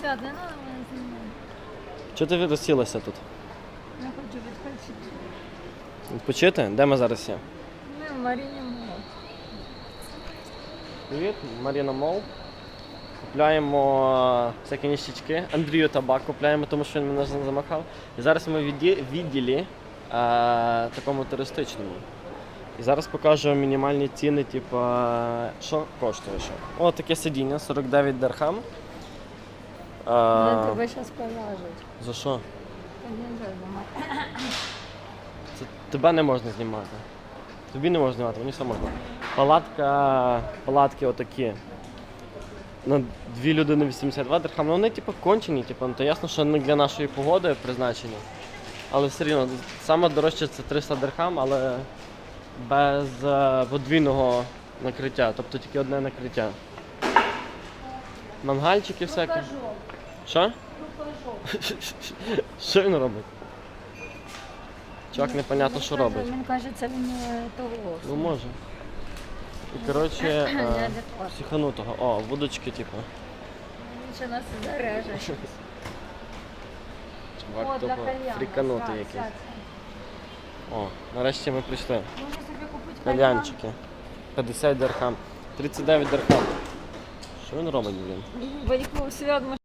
Свят, не надо мене знімати. Чого ти розсілася тут? Я хочу відпочити. Відпочити? Де ми зараз є? Ми в Маріні Мол. Привіт, Маріна Мол. Купляємо е, всякі ніщички. Андрію табак купляємо, тому що він мене замахав. І зараз ми в відді- відділі е, такому туристичному. І зараз покажу мінімальні ціни, типу, е, що коштує що. О, таке сидіння, 49 дирхам. Е, Я тебе зараз поважуть. за що? Та не треба. Це тебе не можна знімати. Тобі не можна знімати, мені все можна. Палатка, палатки отакі. На дві людини 82 дирхам. Ну вони типу кончені, типу, ну, то ясно, що не для нашої погоди призначені. Але все рівно, саме дорожче це 300 дирхам, але без е, подвійного накриття, тобто тільки одне накриття. Мангальчики всякі. Покажу. Що? Що він робить? Чувак непонятно, що робить. Він каже, це він е, того. Ну може. І коротше, е, психанутого. О, вудочки, типу. Він ще нас зареже. Чувак О, для того кальяна. фріканутий якийсь. О, нарешті ми прийшли. Можна собі купити. Кальянчики. 50 дирхам. 39 дирхам. Що він робить, блін? Їх свят